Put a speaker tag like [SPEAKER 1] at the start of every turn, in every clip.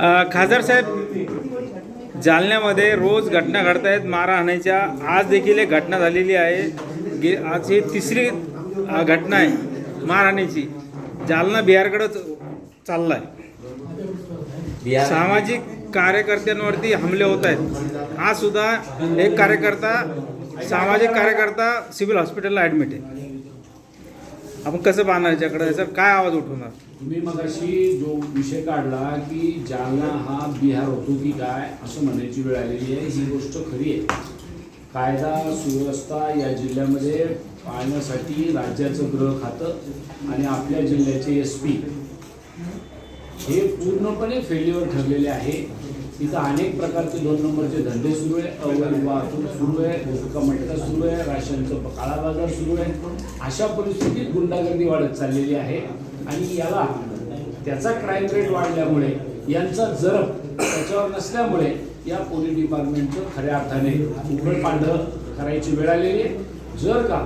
[SPEAKER 1] खासदार साहेब जालन्यामध्ये रोज घटना घडत आहेत मारहाणीच्या आज देखील एक घटना झालेली आहे. गे आज ही तिसरी घटना आहे मारहाणीची जालना बिहारकडं चालला आहे सामाजिक कार्यकर्त्यांवरती हमले होत आहेत. आज सुद्धा एक कार्यकर्ता सामाजिक कार्यकर्ता सिव्हिल हॉस्पिटलला ॲडमिट आहे. आपण कसं पाहणार याच्याकडे? याचा काय आवाज उठवणार?
[SPEAKER 2] तुम्ही मगाशी जो विषय काढला की जालना हा बिहार होतो की काय असं म्हणायची वेळ आलेली आहे ही गोष्ट खरी आहे. कायदा सुव्यवस्था या जिल्ह्यामध्ये पाळण्यासाठी राज्याचं गृह खातं आणि आपल्या जिल्ह्याचे एस पी हे पूर्णपणे फेल्युअर ठरलेले आहे. तिथं अनेक प्रकारचे दोन नंबरचे धंदे सुरू आहे अवैध वाहतूक सुरू आहे गुटखा मटका सुरू आहे राशनचं काळा बाजार सुरू आहे. अशा परिस्थितीत गुंडागर्दी वाढत चाललेली आहे आणि याला त्याचा क्राईम रेट वाढल्यामुळे यांचा जरब त्याच्यावर नसल्यामुळे या पोलीस डिपार्टमेंटचं खऱ्या अर्थाने उघड पांढरं करायची वेळ आलेली आहे. जर का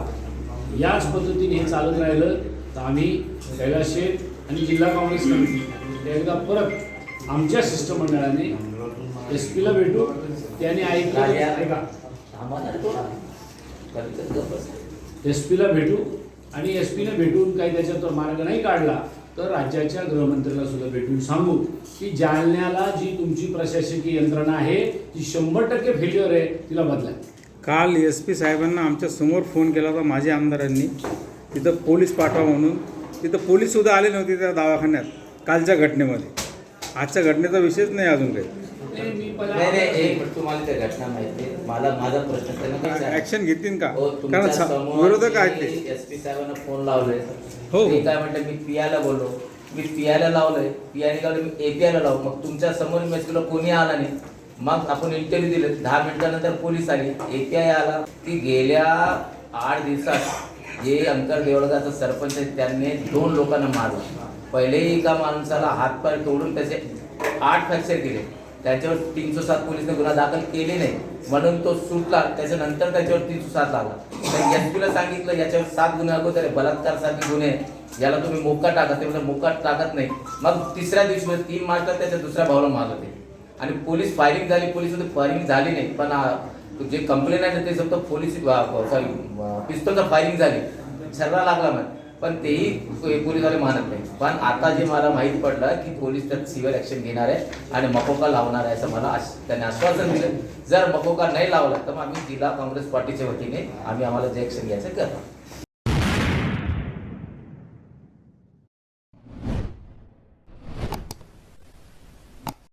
[SPEAKER 2] याच पद्धतीने हे चालत राहिलं तर आम्ही कैलास शेठ आणि जिल्हा काँग्रेस कमिटी एकदा परत आमच्या शिष्टमंडळाने एस पीला भेटू त्याने ऐकलं. एस पीला भेटू आणि एस पीने भेटून काही त्याच्यात मार्ग नाही काढला तर राज्याच्या गृहमंत्र्याला सुद्धा भेटून सांगू की जालन्याला जी तुमची प्रशासकीय यंत्रणा आहे ती शंभर टक्के फेल्युअर आहे तिला बदला.
[SPEAKER 1] काल एस पी साहेबांना आमच्यासमोर फोन केला होता माझ्या आमदारांनी. तिथं पोलीस पाठवा म्हणून. तिथं पोलीससुद्धा आले नव्हते त्या दवाखान्यात कालच्या घटनेमध्ये. आजच्या घटनेचा विषयच नाही अजून काही.
[SPEAKER 2] नाही,
[SPEAKER 3] नाही एक मिनिट तुम्हाला त्या घटना माहिती आहे. मला माझा प्रश्न त्यांना आहे.
[SPEAKER 1] ऍक्शन घेतील का?
[SPEAKER 3] हो,
[SPEAKER 1] कारण सा-
[SPEAKER 3] समोर
[SPEAKER 1] विरोधक आहेत ते.
[SPEAKER 3] मी एस पी साहेबांना फोन लावले
[SPEAKER 1] हो.
[SPEAKER 3] मी काय म्हटलं मी पियाला बोललो. मी पियाला लावलंय. पियाने लावलं मी एपीआयला लावू मग तुमच्यासमोर मेसेजला कोणी आला नाही. मग आपण इंटरव्ह्यू दिले. दहा मिनिटानंतर पोलीस आली. एपीआय आला. की गेल्या आठ दिवसात जे अंतर देवळगाचा सरपंच आहे त्यांनी दोन लोकांना मारलं. पहिलेही एका माणसाला हातपाय तोडून त्याचे आठ फ्रॅक्चर केले. त्याच्यावर तीनशे सात पोलिसने गुन्हा दाखल केले नाही. म्हणून तो सुटला. त्याच्यानंतर त्याच्यावर तीनशे सात लागला. तर एस पीला सांगितलं याच्यावर सात गुन्हे अगोदर बलात्कारसारखे गुन्हे याला तुम्ही मोका टाका. ते म्हणजे मोका टाकत नाही. मग तिसऱ्या दिवशी तीन मार्चला त्याच्या दुसऱ्या भावाला मारलं ते. आणि पोलीस फायरिंग झाली. पोलीस फायरिंग झाली नाही. पण जे कंप्लेंट आहे ना ते फक्त पोलीस सॉरी पिस्तोलचं फायरिंग झाली. सर्व लागला मग. पण तेही पोलीसवाले मानत नाही. पण आता जे मला माहिती पडलं की पोलीस त्यात सिव्हिअर ऍक्शन घेणार आहे आणि मकोका लावणार आहे असं मला त्यांनी आश्वासन दिलं. जर मकोका नाही लावला तर मग आम्ही जिल्हा काँग्रेस पार्टीच्या वतीने आम्ही आम्हाला जे ऍक्शन घ्यायचं करतो